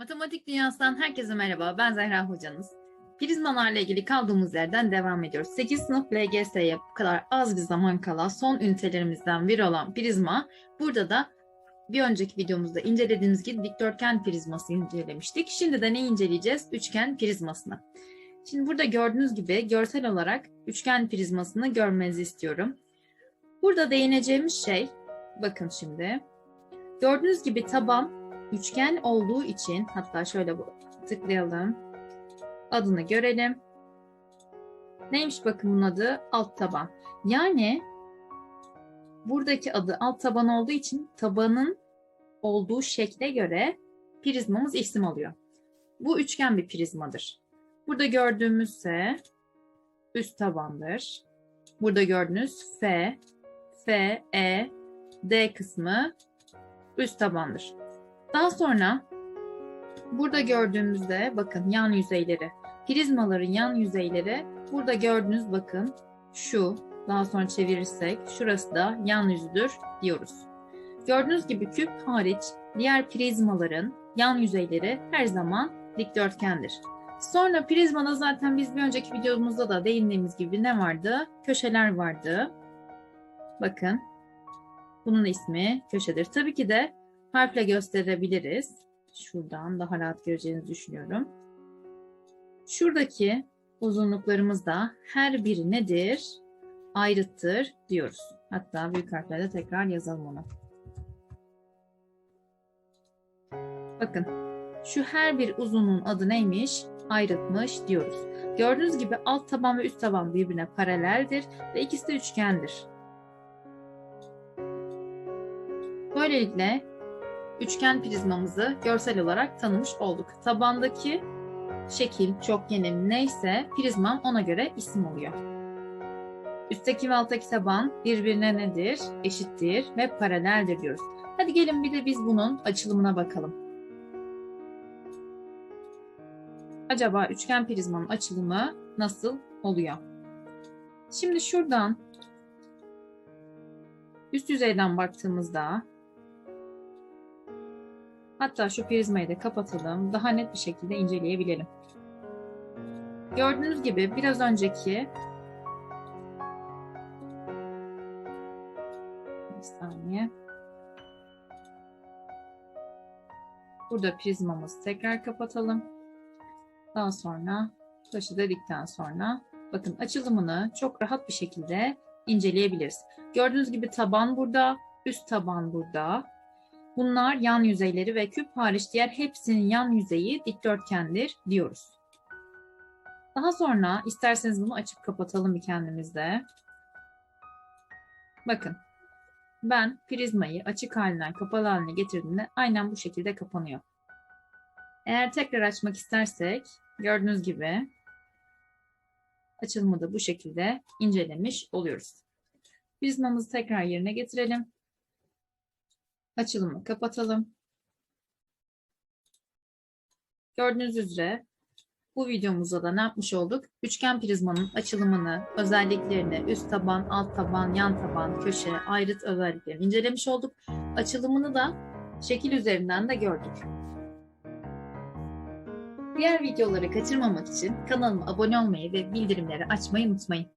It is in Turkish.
Matematik dünyasından herkese merhaba. Ben Zehra hocanız. Prizmalarla ilgili kaldığımız yerden devam ediyoruz. 8 sınıf LGS'ye bu kadar az bir zaman kala son ünitelerimizden biri olan prizma. Burada da bir önceki videomuzda incelediğimiz gibi dikdörtgen prizması incelemiştik. Şimdi de ne inceleyeceğiz? Üçgen prizmasını. Şimdi burada gördüğünüz gibi görsel olarak üçgen prizmasını görmenizi istiyorum. Burada değineceğimiz şey, bakın şimdi. Gördüğünüz gibi taban üçgen olduğu için hatta şöyle tıklayalım. Adını görelim. Neymiş bakın bunun adı? Alt taban. Yani buradaki adı alt taban olduğu için tabanın olduğu şekle göre prizmamız isim alıyor. Bu üçgen bir prizmadır. Burada gördüğümüzse üst tabandır. Burada gördüğünüz F, F, E, D kısmı üst tabandır. Daha sonra burada gördüğümüzde bakın yan yüzeyleri, prizmaların yan yüzeyleri burada gördüğünüz bakın şu daha sonra çevirirsek şurası da yan yüzüdür diyoruz. Gördüğünüz gibi küp hariç diğer prizmaların yan yüzeyleri her zaman dikdörtgendir. Sonra prizmada zaten biz bir önceki videomuzda da değindiğimiz gibi ne vardı? Köşeler vardı. Bakın bunun ismi köşedir. Tabii ki de harfle gösterebiliriz. Şuradan daha rahat göreceğinizi düşünüyorum. Şuradaki uzunluklarımız da her biri nedir? Ayrıttır diyoruz. Hatta büyük harflerle tekrar yazalım onu. Bakın şu her bir uzunluğun adı neymiş? Ayrıtmış diyoruz. Gördüğünüz gibi alt taban ve üst taban birbirine paraleldir ve ikisi de üçgendir. Böylelikle üçgen prizmamızı görsel olarak tanımış olduk. Tabandaki şekil, çokgenim neyse prizmam ona göre isim oluyor. Üstteki ve alttaki taban birbirine nedir? Eşittir ve paraleldir diyoruz. Hadi gelin bir de biz bunun açılımına bakalım. Acaba üçgen prizmanın açılımı nasıl oluyor? Şimdi şuradan üst yüzeyden baktığımızda Hatta şu prizmayı da kapatalım. Daha net bir şekilde inceleyebilelim. Gördüğünüz gibi biraz önceki bir saniye. Burada prizmamızı tekrar kapatalım. Daha sonra taşı dedikten sonra bakın açılımını çok rahat bir şekilde inceleyebiliriz. Gördüğünüz gibi taban burada, üst taban burada. Bunlar yan yüzeyleri ve küp hariç diğer hepsinin yan yüzeyi dikdörtgendir diyoruz. Daha sonra isterseniz bunu açıp kapatalım bir kendimizde. Bakın ben prizmayı açık halinden kapalı haline getirdiğimde aynen bu şekilde kapanıyor. Eğer tekrar açmak istersek gördüğünüz gibi açılımı da bu şekilde incelemiş oluyoruz. Prizmamızı tekrar yerine getirelim. Açılımı kapatalım. Gördüğünüz üzere bu videomuzda da ne yapmış olduk? Üçgen prizmanın açılımını, özelliklerini, üst taban, alt taban, yan taban, köşe, ayrıt özelliklerini incelemiş olduk. Açılımını da şekil üzerinden de gördük. Diğer videoları kaçırmamak için kanalıma abone olmayı ve bildirimleri açmayı unutmayın.